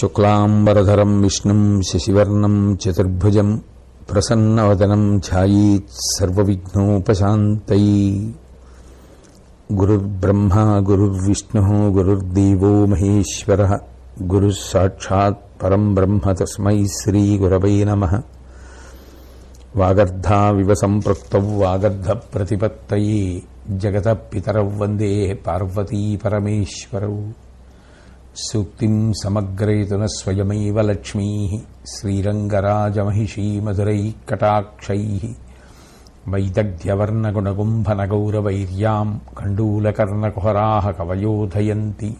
शुक्लाम्बरधरम् विष्णुम् शशिवर्णम् चतुर्भुजम् प्रसन्नवदनम् ध्यायीत् सर्वविघ्नोपशान्तै गुरुर्ब्रह्मा गुरुर्विष्णुः गुरुर्देवो महेश्वरः गुरुः साक्षात्परम् ब्रह्म तस्मै श्रीगुरवै नमः। वागर्धाविव सम्पृक्तौ वागर्धप्रतिपत्तये। जगतः पितरौ वन्दे पार्वतीपरमेश्वरौ सूक्तिम् समग्रेतुनः स्वयमेव लक्ष्मीः श्रीरङ्गराजमहिषी मधुरैः कटाक्षैः वैदग्ध्यवर्णगुणकुम्भनगौरवैर्याम् कण्डूलकर्णकुहराः कवयोधयन्ति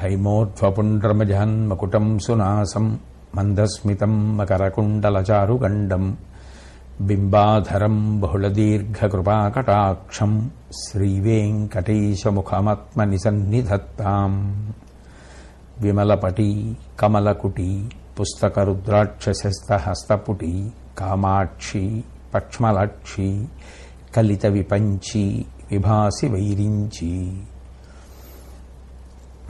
हैमोऽध्वपुण्ड्रमजहन्मकुटम् सुनासम् मन्दस्मितम् मकरकुण्डलचारुगण्डम्। बिम्बाधरम् बहुलदीर्घकृपाकटाक्षम् श्रीवेङ्कटेशमुखमत्मनिसन्निधत्ताम्। విమలపటి కమలకుటి పుస్తక పుస్తకరుద్రాక్షసస్తహస్తపుటి కామాక్షి పక్ష్మలాక్షి కలిత విపంచి విభాసి వైరించి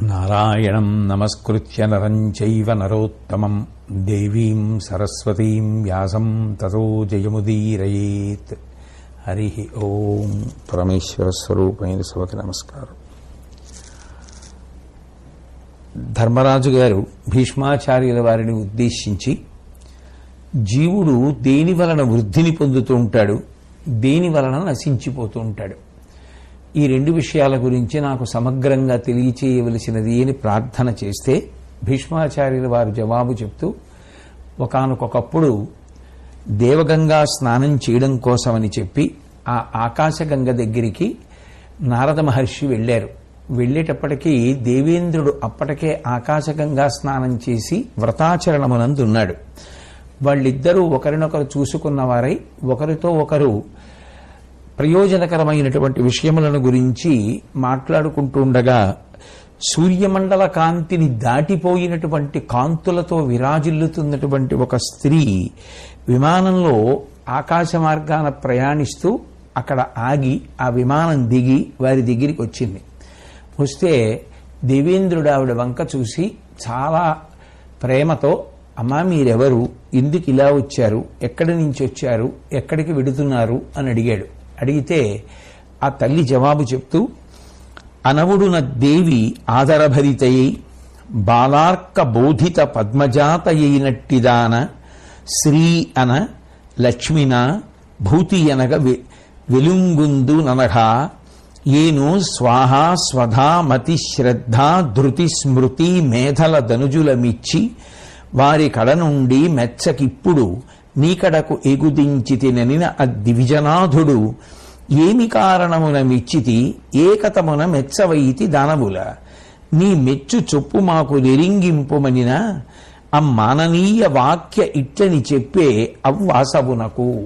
నారాయణం నమస్కృత్య నరం చైవ నరోత్తమం దేవీం సరస్వతీం వ్యాసం తతో జయముదీరయేత్. హరి ఓం. పరమేశ్వర స్వరూపమైన సభకి నమస్కారం. ధర్మరాజు గారు భీష్మాచార్యుల వారిని ఉద్దేశించి జీవుడు దేని వలన వృద్ధిని పొందుతూ ఉంటాడు దేని వలన నశించిపోతూ ఉంటాడు? ఈ రెండు విషయాల గురించి నాకు సమగ్రంగా తెలియచేయవలసినది అని ప్రార్థన చేస్తే భీష్మాచార్యుల వారు జవాబు చెప్తూ ఒకనకొకప్పుడు దేవగంగా స్నానం చేయడం కోసమని చెప్పి ఆ ఆకాశగంగ దగ్గరికి నారద మహర్షి వెళ్ళారు. వెళ్ళేటప్పటికీ దేవేంద్రుడు అప్పటికే ఆకాశగంగా స్నానం చేసి వ్రతాచరణమునందున్నాడు. వాళ్ళిద్దరూ ఒకరినొకరు చూసుకున్నవారై ఒకరితో ఒకరు ప్రయోజనకరమైనటువంటి విషయములను గురించి మాట్లాడుకుంటుండగా సూర్యమండల కాంతిని దాటిపోయినటువంటి కాంతులతో విరాజిల్లుతున్నటువంటి ఒక స్త్రీ విమానంలో ఆకాశ మార్గాన ప్రయాణిస్తూ అక్కడ ఆగి ఆ విమానం దిగి వారి దగ్గరికి వచ్చింది. వస్తే దేవేంద్రుడు ఆవిడ వంక చూసి చాలా ప్రేమతో అమ్మా మీరెవరు? ఎందుకు ఇలా వచ్చారు? ఎక్కడి నుంచి వచ్చారు? ఎక్కడికి వెడుతున్నారు? అని అడిగాడు. అడిగితే ఆ తల్లి జవాబు చెప్తూ అనవుడున దేవి ఆదరభరితయ్యి బాలార్క బోధిత పద్మజాతయైనట్టిదాన శ్రీ అన లక్ష్మిన భూతి అనగ వెలుంగుందు ననగా ఈను స్వాహ స్వధా మతి శ్రద్ధ ధృతి స్మృతి మేధల ధనుజుల మిచ్చి వారి కడ నుండి మెచ్చకిప్పుడు నీకడకు ఎగుదించి తిననిన అద్దివిజనాథుడు ఏమి కారణమున మెచ్చితి ఏకతమున మెచ్చవైతి దానముల నీ మెచ్చు చొప్పు మాకు నిరింగింపుమనిన? అమ్మాననీయ వాక్య ఇట్లని చెప్పే అవ్వాసవునకు.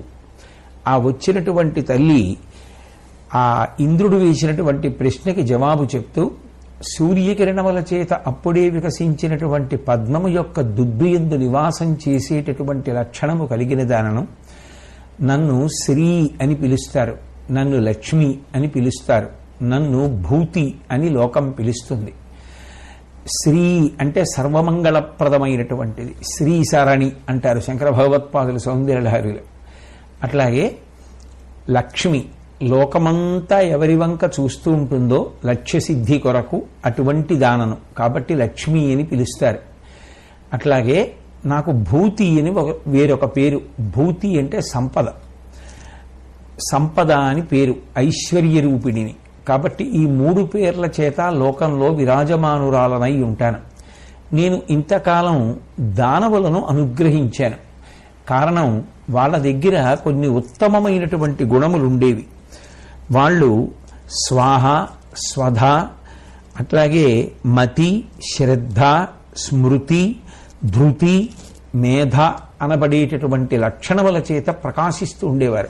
ఆ వచ్చినటువంటి తల్లి ఆ ఇంద్రుడు వేసినటువంటి ప్రశ్నకి జవాబు చెప్తూ సూర్యకిరణముల చేత అప్పుడే వికసించినటువంటి పద్మము యొక్క దుబ్బియందు నివాసం చేసేటటువంటి లక్షణము కలిగిన దానను నన్ను శ్రీ అని పిలుస్తారు. నన్ను లక్ష్మి అని పిలుస్తారు. నన్ను భూతి అని లోకం పిలుస్తుంది. శ్రీ అంటే సర్వమంగళప్రదమైనటువంటిది. శ్రీ సరణి అంటారు శంకర భగవత్పాదులు సౌందర్యలహరులు. అట్లాగే లక్ష్మి లోకమంతా ఎవరి వంక చూస్తూ ఉంటుందో లక్ష్యసిద్ధి కొరకు అటువంటి దానను. కాబట్టి లక్ష్మి అని పిలుస్తారు. అట్లాగే నాకు భూతి అని ఒక వేరొక పేరు. భూతి అంటే సంపద. సంపద అని పేరు. ఐశ్వర్య రూపిణిని. కాబట్టి ఈ మూడు పేర్ల చేత లోకంలో విరాజమానురాలనై ఉంటాను. నేను ఇంతకాలం దానవులను అనుగ్రహించాను. కారణం వాళ్ళ దగ్గర కొన్ని ఉత్తమమైనటువంటి గుణములుండేవి. వాళ్ళు స్వాహ స్వధ అట్లాగే మతి శ్రద్ధ స్మృతి ధృతి మేధ అనబడేటటువంటి లక్షణముల చేత ప్రకాశిస్తూ ఉండేవారు.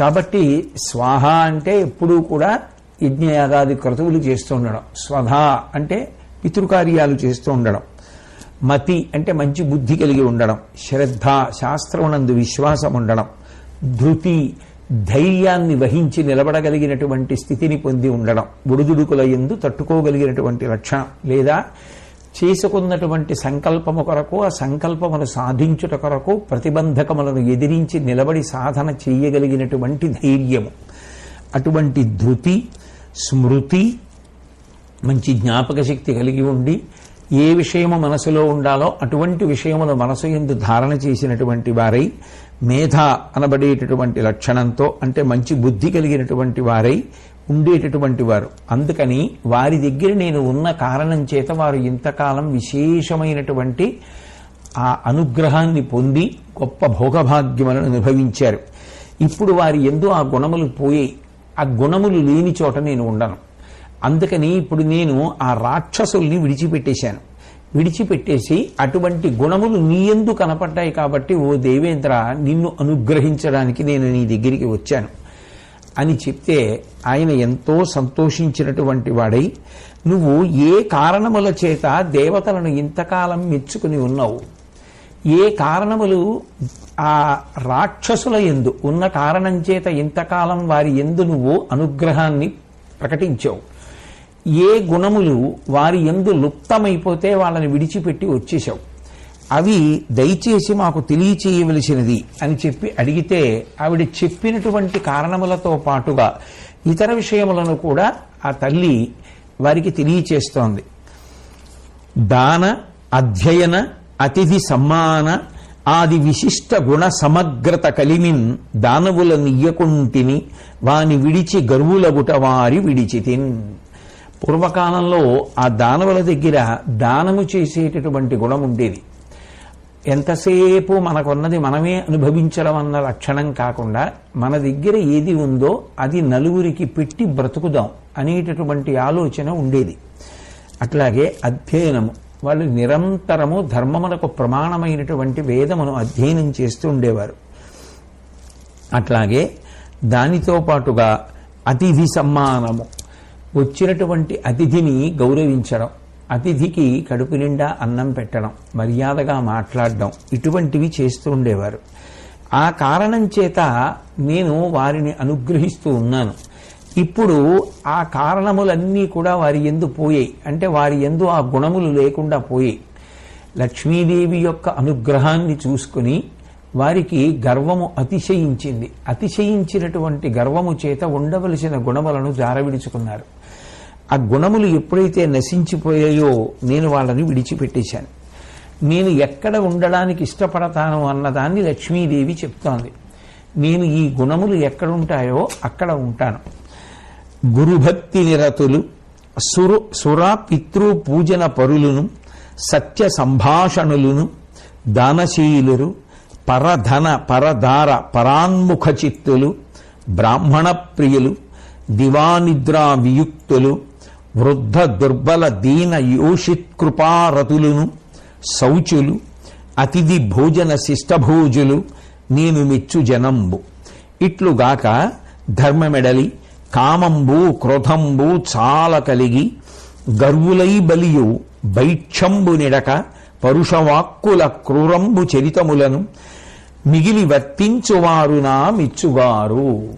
కాబట్టి స్వాహ అంటే ఎప్పుడూ కూడా యజ్ఞయాగాది క్రతువులు చేస్తూ ఉండడం. స్వధ అంటే పితృకార్యాలు చేస్తూ ఉండడం. మతి అంటే మంచి బుద్ధి కలిగి ఉండడం. శ్రద్ధ శాస్త్రమునందు విశ్వాసం ఉండడం. ధృతి ధైర్యాన్ని వహించి నిలబడగలిగినటువంటి స్థితిని పొంది ఉండడం. ఒడిదుడుకుల ఎందు తట్టుకోగలిగినటువంటి లక్షణం లేదా చేసుకున్నటువంటి సంకల్పము కొరకు ఆ సంకల్పమును సాధించుట కొరకు ప్రతిబంధకములను ఎదిరించి నిలబడి సాధన చేయగలిగినటువంటి ధైర్యము. అటువంటి ధృతి స్మృతి మంచి జ్ఞాపక శక్తి కలిగి ఉండి ఏ విషయము మనసులో ఉండాలో అటువంటి విషయమును మనసు ఎందు ధారణ చేసినటువంటి వారై మేధ అనబడేటటువంటి లక్షణంతో అంటే మంచి బుద్ధి కలిగినటువంటి వారై ఉండేటటువంటి వారు. అందుకని వారి దగ్గర నేను ఉన్న కారణం చేత వారు ఇంతకాలం విశేషమైనటువంటి ఆ అనుగ్రహాన్ని పొంది గొప్ప భోగభాగ్యములను అనుభవించారు. ఇప్పుడు వారి ఎందు ఆ గుణములు పోయి ఆ గుణములు లేని చోట నేను ఉండను. అందుకని ఇప్పుడు నేను ఆ రాక్షసుల్ని విడిచిపెట్టేశాను. విడిచిపెట్టేసి అటువంటి గుణములు నీయందు కనపడ్డాయి కాబట్టి ఓ దేవేంద్ర నిన్ను అనుగ్రహించడానికి నేను నీ దగ్గరికి వచ్చాను. అని చెప్తే ఆయన ఎంతో సంతోషించినటువంటి వాడై నువ్వు ఏ కారణముల చేత దేవతలను ఇంతకాలం మెచ్చుకుని ఉన్నావు? ఏ కారణములు ఆ రాక్షసుల ఎందు ఉన్న కారణం చేత ఇంతకాలం వారి ఎందు నువ్వు అనుగ్రహాన్ని ప్రకటించావు? ఏ గుణములు వారి ఎందు లుప్తమైపోతే వాళ్ళని విడిచిపెట్టి వచ్చేశావు. అవి దయచేసి మాకు తెలియచేయవలసినది అని చెప్పి అడిగితే ఆవిడ చెప్పినటువంటి కారణములతో పాటుగా ఇతర విషయములను కూడా ఆ తల్లి వారికి తెలియచేస్తోంది. దాన అధ్యయన అతిథి సమ్మాన ఆది విశిష్ట గుణ సమగ్రత కలిమిన్ దానవుల నియ్యకుంటిని వాని విడిచి గర్వులగుట వారి విడిచితిన్. పూర్వకాలంలో ఆ దానవుల దగ్గర దానము చేసేటటువంటి గుణం ఉండేది. ఎంతసేపు మనకున్నది మనమే అనుభవించడం అన్న లక్షణం కాకుండా మన దగ్గర ఏది ఉందో అది నలుగురికి పెట్టి బ్రతుకుదాం అనేటటువంటి ఆలోచన ఉండేది. అట్లాగే అధ్యయనము వాళ్ళు నిరంతరము ధర్మమునకు ప్రమాణమైనటువంటి వేదమును అధ్యయనం చేస్తూ ఉండేవారు. అట్లాగే దానితో పాటుగా అతిథి సమ్మానము వచ్చినటువంటి అతిథిని గౌరవించడం అతిథికి కడుపు నిండా అన్నం పెట్టడం మర్యాదగా మాట్లాడడం ఇటువంటివి చేస్తూ ఉండేవారు. ఆ కారణం చేత నేను వారిని అనుగ్రహిస్తూ ఉన్నాను. ఇప్పుడు ఆ కారణములన్నీ కూడా వారి ఎందు పోయాయి. అంటే వారి ఎందు ఆ గుణములు లేకుండా పోయాయి. లక్ష్మీదేవి యొక్క అనుగ్రహాన్ని చూసుకుని వారికి గర్వము అతిశయించింది. అతిశయించినటువంటి గర్వము చేత ఉండవలసిన గుణములను జారవిడుచుకున్నారు. ఆ గుణములు ఎప్పుడైతే నశించిపోయాయో నేను వాళ్ళని విడిచిపెట్టేశాను. నేను ఎక్కడ ఉండడానికి ఇష్టపడతాను అన్నదాన్ని లక్ష్మీదేవి చెప్తోంది. నేను ఈ గుణములు ఎక్కడుంటాయో అక్కడ ఉంటాను. గురుభక్తి నిరతులు సురు సుర పితృ పూజన పరులను సత్య సంభాషణులను దానశీలురు పరధన పరధార పరాన్ముఖ చిత్తులు బ్రాహ్మణ ప్రియులు దివానిద్రా వియుక్తులు వృద్ధ దుర్బల దీన యోషిత్కృపారతులను శౌచులు అతిథి భోజన శిష్టభోజులు నేను మెచ్చు జనంబు. ఇట్లుగాక ధర్మమెడలి కామంబు క్రోధంబు చాలా కలిగి గర్వులై బలియు బైక్షంబు నిడక పరుషవాక్కుల క్రూరంబు చరితములను మిగిలి వర్తించువారు నా మెచ్చుగారు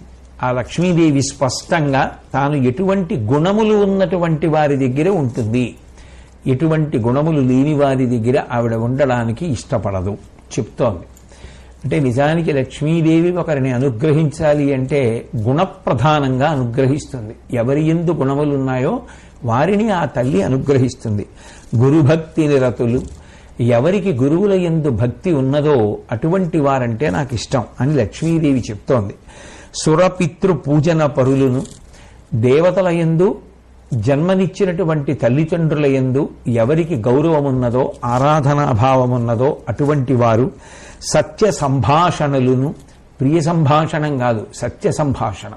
ఆ లక్ష్మీదేవి స్పష్టంగా తాను ఎటువంటి గుణములు ఉన్నటువంటి వారి దగ్గర ఉంటుంది. ఎటువంటి గుణములు లేని వారి దగ్గర ఆవిడ ఉండడానికి ఇష్టపడదు. చెప్తోంది. అంటే నిజానికి లక్ష్మీదేవి ఒకరిని అనుగ్రహించాలి అంటే గుణప్రధానంగా అనుగ్రహిస్తుంది. ఎవరి ఎందు గుణములు ఉన్నాయో వారిని ఆ తల్లి అనుగ్రహిస్తుంది. గురుభక్తి నిరతులు ఎవరికి గురువుల ఎందు భక్తి ఉన్నదో అటువంటి వారంటే నాకు ఇష్టం అని లక్ష్మీదేవి చెప్తోంది. సురపితృ పూజన పరులను దేవతల ఎందు జన్మనిచ్చినటువంటి తల్లిదండ్రుల ఎందు ఎవరికి గౌరవమున్నదో ఆరాధనాభావమున్నదో అటువంటి వారు సత్య సంభాషణలను ప్రియ సంభాషణం కాదు సత్య సంభాషణ.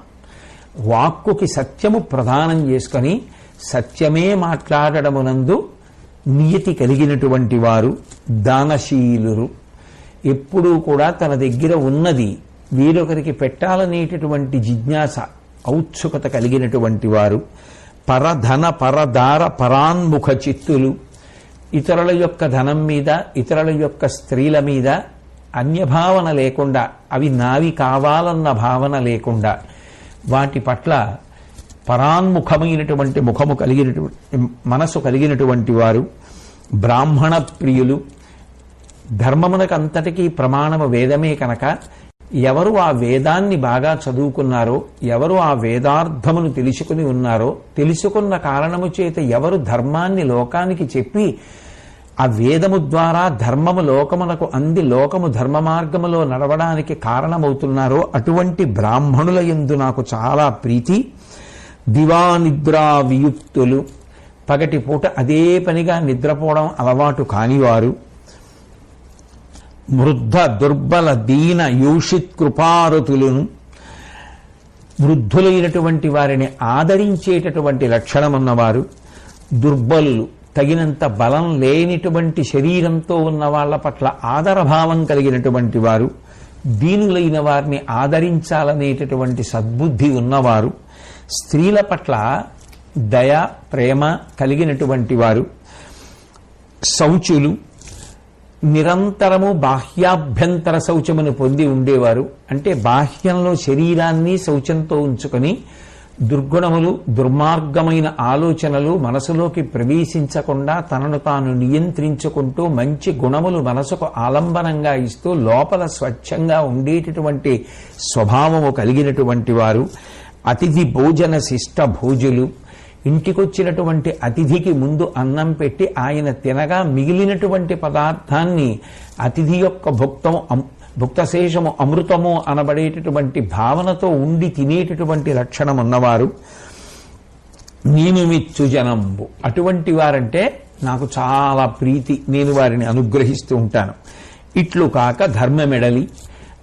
వాక్కుకి సత్యము ప్రదానం చేసుకొని సత్యమే మాట్లాడడమునందు నియతి కలిగినటువంటి వారు దానశీలురు. ఎప్పుడూ కూడా తన దగ్గర ఉన్నది వేరొకరికి పెట్టాలనేటటువంటి జిజ్ఞాస ఔత్సుకత కలిగినటువంటి వారు పరధన పరదార పరాన్ముఖ చిత్తులు ఇతరుల యొక్క ధనం మీద ఇతరుల యొక్క స్త్రీల మీద అన్యభావన లేకుండా అవి నావి కావాలన్న భావన లేకుండా వాటి పట్ల పరాన్ముఖమైనటువంటి ముఖము కలిగినటువంటి మనసు కలిగినటువంటి వారు బ్రాహ్మణ ప్రియులు ధర్మమునకు అంతటికీ ప్రమాణము వేదమే కనుక ఎవరు ఆ వేదాన్ని బాగా చదువుకున్నారో ఎవరు ఆ వేదార్థమును తెలుసుకుని ఉన్నారో తెలుసుకున్న కారణము చేత ఎవరు ధర్మాన్ని లోకానికి చెప్పి ఆ వేదము ద్వారా ధర్మము లోకమునకు అంది లోకము ధర్మ మార్గములో నడవడానికి కారణమవుతున్నారో అటువంటి బ్రాహ్మణుల యందు నాకు చాలా ప్రీతి. దివానిద్రా వియుక్తులు. పగటి పూట అదే పనిగా నిద్రపోవడం అలవాటు కానివారు. వృద్ధ దుర్బల దీన యూషిత్ కృపారతులను. వృద్ధులైనటువంటి వారిని ఆదరించేటటువంటి లక్షణమున్నవారు. దుర్బలులు తగినంత బలం లేనిటువంటి శరీరంతో ఉన్న వాళ్ళ పట్ల ఆదరభావం కలిగినటువంటి వారు. దీనులైన వారిని ఆదరించాలనేటటువంటి సద్బుద్ధి ఉన్నవారు. స్త్రీల పట్ల దయ ప్రేమ కలిగినటువంటి వారు శౌచులు నిరంతరము బాహ్యాభ్యంతర శౌచమును పొంది ఉండేవారు. అంటే బాహ్యంలో శరీరాన్ని శౌచంతో ఉంచుకొని దుర్గుణములు దుర్మార్గమైన ఆలోచనలు మనసులోకి ప్రవేశించకుండా తనను తాను నియంత్రించుకుంటూ మంచి గుణములు మనసుకు ఆలంబనంగా ఇస్తూ లోపల స్వచ్ఛంగా ఉండేటటువంటి స్వభావము కలిగినటువంటి వారు. అతిథి భోజన శిష్ట భోజులు. ఇంటికొచ్చినటువంటి అతిథికి ముందు అన్నం పెట్టి ఆయన తినగా మిగిలినటువంటి పదార్థాన్ని అతిథి యొక్క భుక్తం భుక్తశేషము అమృతము అనబడేటటువంటి భావనతో ఉండి తినేటటువంటి లక్షణం ఉన్నవారు నేను మెచ్చు జనంబు. అటువంటి వారంటే నాకు చాలా ప్రీతి. నేను వారిని అనుగ్రహిస్తూ ఉంటాను. ఇట్లు కాక ధర్మమెడలి.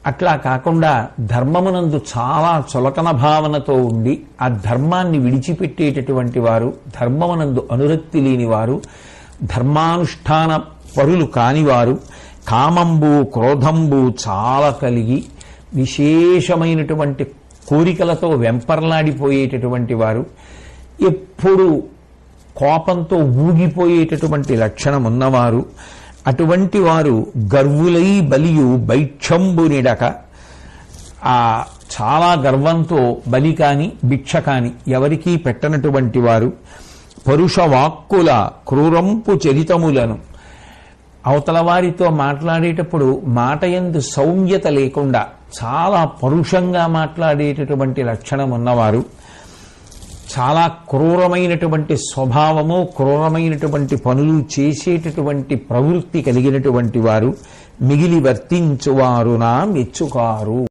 అట్లా కాకుండా ధర్మమునందు చాలా చులకన భావనతో ఉండి ఆ ధర్మాన్ని విడిచిపెట్టేటటువంటి వారు ధర్మమునందు అనురక్తి లేని వారు ధర్మానుష్ఠాన పరులు కానివారు కామంబు క్రోధంబు చాలా కలిగి విశేషమైనటువంటి కోరికలతో వెంపర్లాడిపోయేటటువంటి వారు ఎప్పుడు కోపంతో ఊగిపోయేటటువంటి లక్షణం ఉన్నవారు అటువంటి వారు గర్వులై బలియు బైక్షంబునిడక. ఆ చాలా గర్వంతో బలి కాని భిక్ష కాని ఎవరికీ పెట్టనటువంటి వారు పరుష వాక్కుల క్రూరంపు చరితములను అవతల వారితో మాట్లాడేటప్పుడు మాట ఎందు సౌమ్యత లేకుండా చాలా పరుషంగా మాట్లాడేటటువంటి లక్షణం ఉన్నవారు చాలా క్రూరమైనటువంటి స్వభావము క్రూరమైనటువంటి పనులు చేసేటటువంటి ప్రవృత్తి కలిగినటువంటి వారు మిగిలి వర్తించువారు నా మెచ్చుకారు.